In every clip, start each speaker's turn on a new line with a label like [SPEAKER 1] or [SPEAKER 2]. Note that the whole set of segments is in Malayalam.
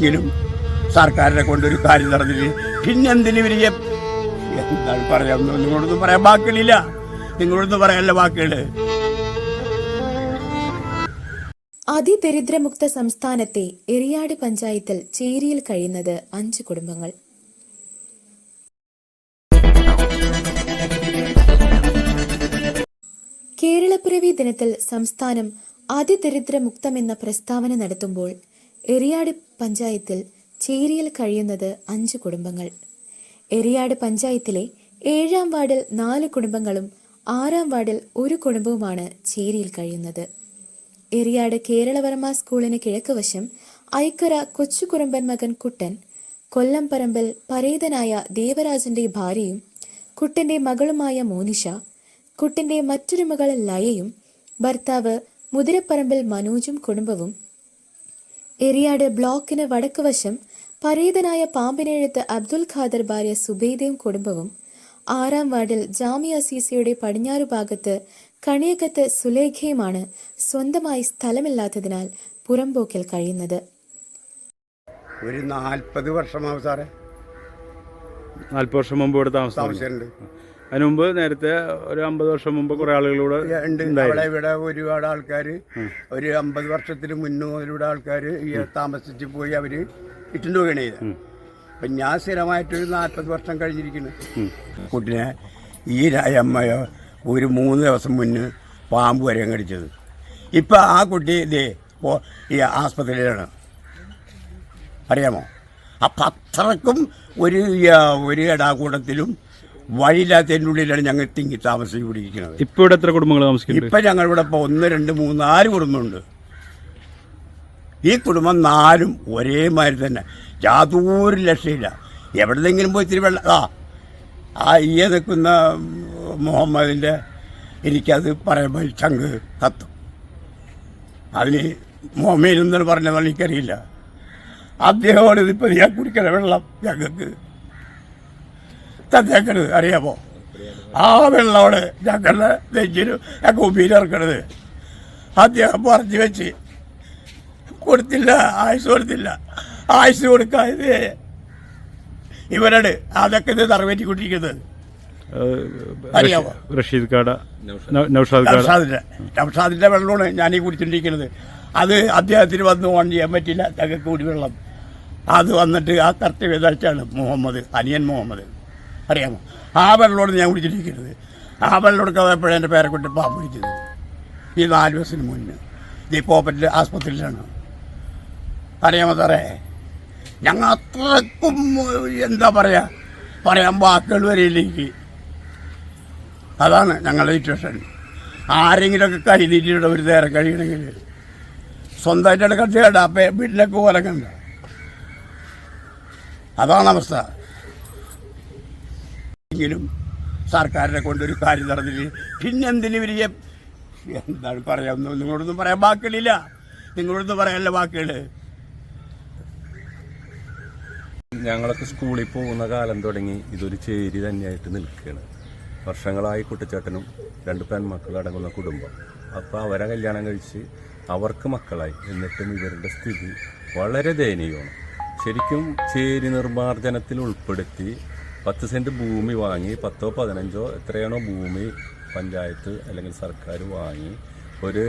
[SPEAKER 1] എങ്കിലും സർക്കാരിനെ കൊണ്ടൊരു കാര്യം നടന്നില്ല? പിന്നെന്തിന് ഇവർ എന്താണ് പറയാം നിങ്ങളൊന്നും പറയാൻ വാക്കുകളില്ല. നിങ്ങളൊന്നും പറയാനല്ല വാക്കുകൾ.
[SPEAKER 2] അതിദരിദ്രമുക്ത സംസ്ഥാനത്തെ എറിയാട് പഞ്ചായത്തിൽ ചേരിയിൽ കഴിയുന്നത് അഞ്ച് കുടുംബങ്ങൾ. കേരളപ്പിറവി ദിനത്തിൽ സംസ്ഥാനം അതിദരിദ്രമുക്തമെന്ന പ്രസ്താവന നടത്തുമ്പോൾ എറിയാട് പഞ്ചായത്തിൽ ചേരിയിൽ കഴിയുന്നത് അഞ്ച് കുടുംബങ്ങൾ. എറിയാട് പഞ്ചായത്തിലെ ഏഴാം വാർഡിൽ നാല് കുടുംബങ്ങളും ആറാം വാർഡിൽ ഒരു കുടുംബവുമാണ് ചേരിയിൽ കഴിയുന്നത്. എറിയാട് കേരളവർമ്മ സ്കൂളിന് കിഴക്കുവശം ഐക്കര കൊച്ചുകുറുമ്പൻ മകൻ കുട്ടൻ കൊല്ലംപറമ്പിൽ പരേതനായ ദേവരാജന്റെ ഭാര്യയും കുട്ടന്റെ മകളുമായ മോനിഷ കുട്ടന്റെ മറ്റൊരു മകൾ ലയയും ഭർത്താവ് മുതിരപ്പറമ്പിൽ മനോജും കുടുംബവും എറിയാട് ബ്ലോക്കിന് വടക്കുവശം പരേതനായ പാമ്പിനെഴുത്ത് അബ്ദുൽ ഖാദർ ഭാര്യ സുബൈദയും കുടുംബവും. ആറാം വാർഡിൽ ജാമിയ സിസിയുടെ പടിഞ്ഞാറു ഭാഗത്ത് കണിയകത്ത് സുലേഖയുമാണ് സ്വന്തമായി സ്ഥലമില്ലാത്തതിനാൽ പുറംപോക്കിൽ കഴിയുന്നത്.
[SPEAKER 1] ഒരു നാൽപ്പത് വർഷമാവും സാറേ.
[SPEAKER 3] നാൽപ്പത് വർഷം മുമ്പ് ഇവിടെ താമസം അതിന് മുമ്പ് നേരത്തെ ഒരു അമ്പത് വർഷം മുമ്പ് കുറെ ആളുകളൂടെ
[SPEAKER 1] അവിടെ ഇവിടെ ഒരുപാട് ആൾക്കാർ ഒരു അമ്പത് വർഷത്തിന് മുന്നേ ആൾക്കാർ ഈ താമസിച്ച് പോയി അവർ ഇട്ടുണ്ട് വീണേ അപ്പൊ ഞാൻ സ്ഥിരമായിട്ടൊരു നാൽപ്പത് വർഷം കഴിഞ്ഞിരിക്കുന്നു. കുട്ടിനെ ഈ രായമ്മയോ ഒരു മൂന്ന് ദിവസം മുന്നേ പാമ്പ് വരെ കടിച്ചത്. ഇപ്പൊ ആ കുട്ടി ഇതേ ഈ ആസ്പത്രിയിലാണ്. അറിയാമോ? അപ്പം അത്രക്കും ഒരു ഒരു ഇടാകൂടത്തിലും വഴിയില്ലാത്തതിന്റെ ഉള്ളിലാണ് ഞങ്ങൾ തിങ്ങി താമസിച്ച് പിടിക്കുന്നത്
[SPEAKER 3] ഇപ്പൊ ഇവിടെ എത്ര കുടുംബങ്ങൾ താമസിക്കുന്നുണ്ട്?
[SPEAKER 1] ഇപ്പം ഞങ്ങളിവിടെ ഇപ്പോൾ ഒന്ന് രണ്ട് മൂന്ന് നാല് കുടുംബമുണ്ട്. ഈ കുടുംബം നാലും ഒരേമാതിരി തന്നെ. യാതൊരു രക്ഷയില്ല. എവിടെന്നെങ്കിലും പോയി ഇത്തിരി വെള്ളം ആ ആ ഈ നിൽക്കുന്ന മുഹമ്മദിന്റെ എനിക്കത് പറയുമ്പോൾ ചങ്ക് കത്തും അതിന് മുഹമ്മദ് എന്താണ് പറഞ്ഞതെന്ന് എനിക്കറിയില്ല. അദ്ദേഹമാണ് ഇതിപ്പോൾ ഞാൻ കുടിക്കണ വെള്ളം ഞങ്ങൾക്ക് തന്നേക്കണത് അറിയാമോ? ആ വെള്ളമാണ് ഞങ്ങളുടെ നെഞ്ചിനും ഞങ്ങൾക്ക് ഉപ്പിയിലിറക്കണത് അദ്ദേഹം പറഞ്ഞു വെച്ച് കൊടുത്തില്ല ആയുസ് കൊടുത്തില്ല. ആയുസ് കൊടുക്കാതെ ഇവരാണ് അതൊക്കെ ഇത് നിറവേറ്റിക്കൊണ്ടിരിക്കുന്നത്
[SPEAKER 3] കൊണ്ടിരിക്കുന്നത്
[SPEAKER 1] അറിയാമോ?
[SPEAKER 3] റഷീദ് കാട നൗ- നൗഷാദ് കാട.
[SPEAKER 1] നൗഷാദിന്റെ നൗഷാദിന്റെ വെള്ളമാണ് ഞാനീ കുടിച്ചിട്ടിരിക്കുന്നത് അത് അദ്ദേഹത്തിന് വന്ന് ഓൺ ചെയ്യാൻ പറ്റില്ല ഞങ്ങൾക്ക് കുടിവെള്ളം അത് വന്നിട്ട് ആ കർത്തവ്യതാണ് മുഹമ്മദ് അനിയൻ മുഹമ്മദ്. അറിയാമോ? ആ വെള്ളമാണ് ഞാൻ കുടിച്ചിട്ടിരിക്കുന്നത് ആ വെള്ളം കൊടുക്കാതെ എന്റെ പേരെക്കുട്ടി പാമ്പ് പിടിച്ചത്. ഈ നാല് ദിവസത്തിന് മുന്നേ ഈ പോപ്പറ്റിൽ ആസ്പത്രിയിലാണ്. അറിയാമോ സാറേ? ഞങ്ങൾ അത്രക്കും എന്താ പറയുക പറയാൻ വാക്കുകൾ വരെയിലേക്ക് അതാണ് ഞങ്ങളുടെ സിറ്റുവേഷൻ ആരെങ്കിലുമൊക്കെ കൈ നീട്ടിയിട്ട് ഒരു നേരം കഴിയണമെങ്കിൽ സ്വന്തമായിട്ട് കട്ടിയട അപ്പം വീട്ടിലൊക്കെ പോലൊക്കെയുണ്ട് അതാണ് അവസ്ഥ. എങ്കിലും സർക്കാരിനെ കൊണ്ടൊരു കാര്യം നടന്നില്ല? പിന്നെന്തിന് ഇവർ എന്താണ് പറയാ നിങ്ങളോടൊന്നും പറയാൻ വാക്കുകളില്ല. നിങ്ങളോടൊന്നും പറയാനല്ല വാക്കുകൾ
[SPEAKER 4] ഞങ്ങളൊക്കെ സ്കൂളിൽ പോകുന്ന കാലം തുടങ്ങി ഇതൊരു ചേരി തന്നെയായിട്ട് നിൽക്കുകയാണ്. വർഷങ്ങളായി കുട്ടിച്ചേട്ടനും രണ്ട് പെൺമക്കളും അടങ്ങുന്ന കുടുംബം. അപ്പോൾ അവരെ കല്യാണം കഴിച്ച് അവർക്ക് മക്കളായി. എന്നിട്ടും ഇവരുടെ സ്ഥിതി വളരെ ദയനീയമാണ്. ശരിക്കും ചേരി നിർമ്മാർജനത്തിൽ ഉൾപ്പെടുത്തി പത്ത് സെന്റ് ഭൂമി വാങ്ങി പത്തോ പതിനഞ്ചോ എത്രയാണോ ഭൂമി പഞ്ചായത്ത് അല്ലെങ്കിൽ സർക്കാർ വാങ്ങി ഒരു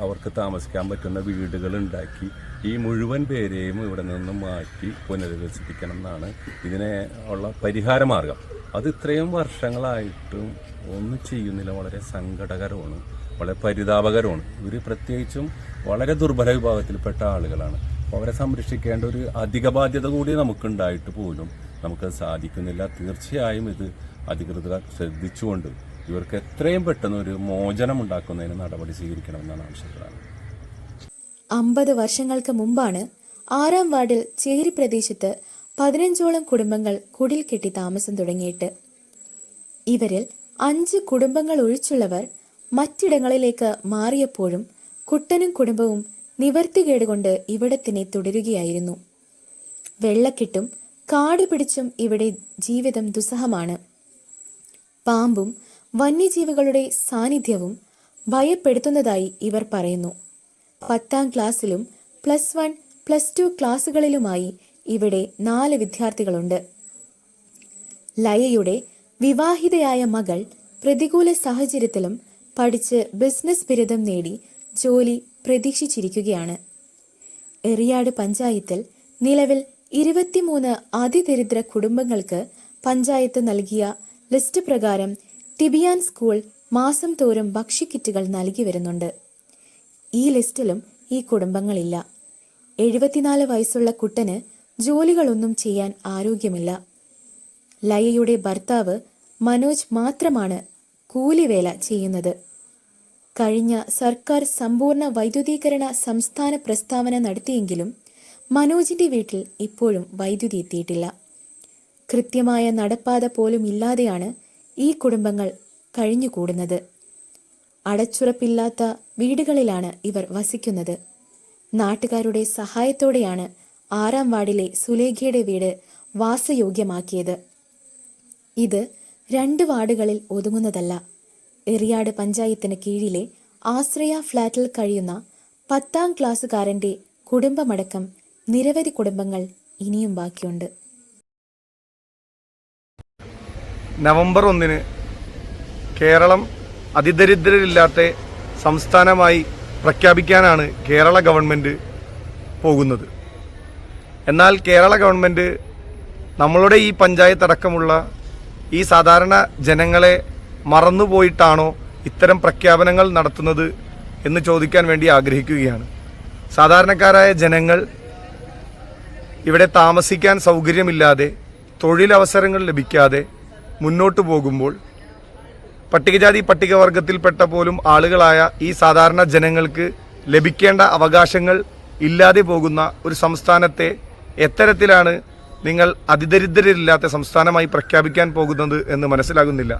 [SPEAKER 4] അവർക്ക് താമസിക്കാൻ പറ്റുന്ന വീടുകൾ ഉണ്ടാക്കി ഈ മുഴുവൻ പേരെയും ഇവിടെ നിന്ന് മാറ്റി പുനരധിവസിപ്പിക്കണം എന്നാണ് ഇതിനെ ഉള്ള പരിഹാര മാർഗം. അത് ഇത്രയും വർഷങ്ങളായിട്ടും ഒന്നും ചെയ്യുന്നില്ല. വളരെ സങ്കടകരമാണ്. വളരെ പരിതാപകരമാണ്. ഇവർ പ്രത്യേകിച്ചും വളരെ ദുർബല വിഭാഗത്തിൽപ്പെട്ട ആളുകളാണ്. അവരെ സംരക്ഷിക്കേണ്ട ഒരു അധിക ബാധ്യത കൂടി നമുക്കുണ്ടായിട്ട് പോലും നമുക്കത് സാധിക്കുന്നില്ല. തീർച്ചയായും ഇത് അധികൃതർ ശ്രദ്ധിച്ചുകൊണ്ട് ഇവർക്ക് എത്രയും പെട്ടെന്ന് ഒരു മോചനം ഉണ്ടാക്കുന്നതിന് നടപടി സ്വീകരിക്കണമെന്നാണ് ആവശ്യപ്പെടുന്നത്
[SPEAKER 2] അമ്പത് വർഷങ്ങൾക്ക് മുമ്പാണ് ആറാം വാർഡിൽ ചേരി പ്രദേശത്ത് പതിനഞ്ചോളം കുടുംബങ്ങൾ കുടിൽ കെട്ടി താമസം തുടങ്ങിയിട്ട്. ഇവരിൽ അഞ്ച് കുടുംബങ്ങൾ ഒഴിച്ചുള്ളവർ മറ്റിടങ്ങളിലേക്ക് മാറിയപ്പോഴും കുട്ടനും കുടുംബവും നിവർത്തികേടുകൊണ്ട് ഇവിടത്തിനെ തുടരുകയായിരുന്നു. വെള്ളക്കെട്ടും കാട് പിടിച്ചും ഇവിടെ ജീവിതം ദുസ്സഹമാണ്. പാമ്പും വന്യജീവികളുടെ സാന്നിധ്യവും ഭയപ്പെടുത്തുന്നതായി ഇവർ പറയുന്നു. പത്താം ക്ലാസ്സിലും പ്ലസ് വൺ പ്ലസ് ടു ക്ലാസ്സുകളിലുമായി ഇവിടെ നാല് വിദ്യാർത്ഥികളുണ്ട്. ലയയുടെ വിവാഹിതയായ മകൾ പ്രതികൂല സാഹചര്യത്തിലും പഠിച്ച് ബിസിനസ് ബിരുദം നേടി ജോലി പ്രതീക്ഷിച്ചിരിക്കുകയാണ്. എറിയാട് പഞ്ചായത്തിൽ നിലവിൽ ഇരുപത്തിമൂന്ന് അതിദരിദ്ര കുടുംബങ്ങൾക്ക് പഞ്ചായത്ത് നൽകിയ ലിസ്റ്റ് പ്രകാരം ടിബിയാൻ സ്കൂൾ മാസം തോറും ഭക്ഷ്യക്കിറ്റുകൾ നൽകി വരുന്നുണ്ട്. ഈ ലിസ്റ്റിലും ഈ കുടുംബങ്ങളില്ല. എഴുപത്തിനാല് വയസ്സുള്ള കുട്ടന് ജോലികളൊന്നും ചെയ്യാൻ ആരോഗ്യമില്ല. ലയയുടെ ഭർത്താവ് മനോജ് മാത്രമാണ് കൂലിവേല ചെയ്യുന്നത്. കഴിഞ്ഞ സർക്കാർ സമ്പൂർണ വൈദ്യുതീകരണ സംസ്ഥാന പ്രസ്താവന നടത്തിയെങ്കിലും മനോജിന്റെ വീട്ടിൽ ഇപ്പോഴും വൈദ്യുതി എത്തിയിട്ടില്ല. കൃത്യമായ നടപ്പാത പോലും ഇല്ലാതെയാണ് ഈ കുടുംബങ്ങൾ കഴിഞ്ഞുകൂടുന്നത്. അടച്ചുറപ്പില്ലാത്ത വീടുകളിലാണ് ഇവർ വസിക്കുന്നത്. നാട്ടുകാരുടെ സഹായത്തോടെയാണ് ആറാം വാർഡിലെ സുലേഖയുടെ വീട് വാസയോഗ്യമാക്കിയത്. ഇത് രണ്ട് വാർഡുകളിൽ ഒതുങ്ങുന്നതല്ല. എറിയാട് പഞ്ചായത്തിന് കീഴിലെ ആശ്രയ ഫ്ളാറ്റിൽ കഴിയുന്ന പത്താം ക്ലാസ്സുകാരന്റെ കുടുംബമടക്കം നിരവധി കുടുംബങ്ങൾ ഇനിയും ബാക്കിയുണ്ട്.
[SPEAKER 5] നവംബർ ഒന്നിന് കേരളം അതിദരിദ്രരില്ലാത്ത സംസ്ഥാനമായി പ്രഖ്യാപിക്കാനാണ് കേരള ഗവൺമെന്റ് പോകുന്നത്. എന്നാൽ കേരള ഗവൺമെന്റ് നമ്മളുടെ ഈ പഞ്ചായത്ത് അടക്കമുള്ള ഈ സാധാരണ ജനങ്ങളെ മറന്നുപോയിട്ടാണോ ഇത്തരം പ്രഖ്യാപനങ്ങൾ നടത്തുന്നത് എന്ന് ചോദിക്കാൻ വേണ്ടി ആഗ്രഹിക്കുകയാണ്. സാധാരണക്കാരായ ജനങ്ങൾ ഇവിടെ താമസിക്കാൻ സൗകര്യമില്ലാതെ തൊഴിലവസരങ്ങൾ ലഭിക്കാതെ മുന്നോട്ടു പോകുമ്പോൾ പട്ടികജാതി പട്ടികവർഗത്തിൽപ്പെട്ട പോലും ആളുകളായ ഈ സാധാരണ ജനങ്ങൾക്ക് ലഭിക്കേണ്ട അവകാശങ്ങൾ ഇല്ലാതെ പോകുന്ന ഒരു സംസ്ഥാനത്തെ എത്തരത്തിലാണ് നിങ്ങൾ അതിദരിദ്രരില്ലാത്ത സംസ്ഥാനമായി പ്രഖ്യാപിക്കാൻ പോകുന്നത് എന്ന് മനസ്സിലാകുന്നില്ല.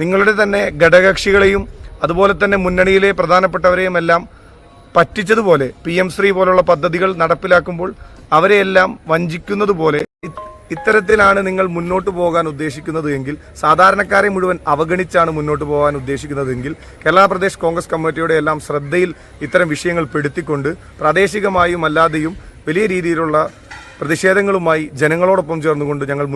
[SPEAKER 5] നിങ്ങളുടെ തന്നെ ഘടകകക്ഷികളെയും അതുപോലെ തന്നെ മുന്നണിയിലെ പ്രധാനപ്പെട്ടവരെയും എല്ലാം പറ്റിച്ചതുപോലെ പി എം ശ്രീ പോലുള്ള പദ്ധതികൾ നടപ്പിലാക്കുമ്പോൾ അവരെയെല്ലാം വഞ്ചിക്കുന്നത് പോലെ ഇത്തരത്തിലാണ് നിങ്ങൾ മുന്നോട്ട് പോകാൻ ഉദ്ദേശിക്കുന്നത് എങ്കിൽ സാധാരണക്കാരെ മുഴുവൻ അവഗണിച്ചാണ് മുന്നോട്ട് പോകാൻ ഉദ്ദേശിക്കുന്നതെങ്കിൽ കേരള പ്രദേശ് കോൺഗ്രസ് കമ്മിറ്റിയുടെ എല്ലാം ശ്രദ്ധയിൽ ഇത്തരം വിഷയങ്ങൾ പെടുത്തിക്കൊണ്ട് പ്രാദേശികമായും അല്ലാതെയും വലിയ രീതിയിലുള്ള പ്രതിഷേധങ്ങളുമായി ജനങ്ങളോടൊപ്പം ചേർന്നുകൊണ്ട് ഞങ്ങൾ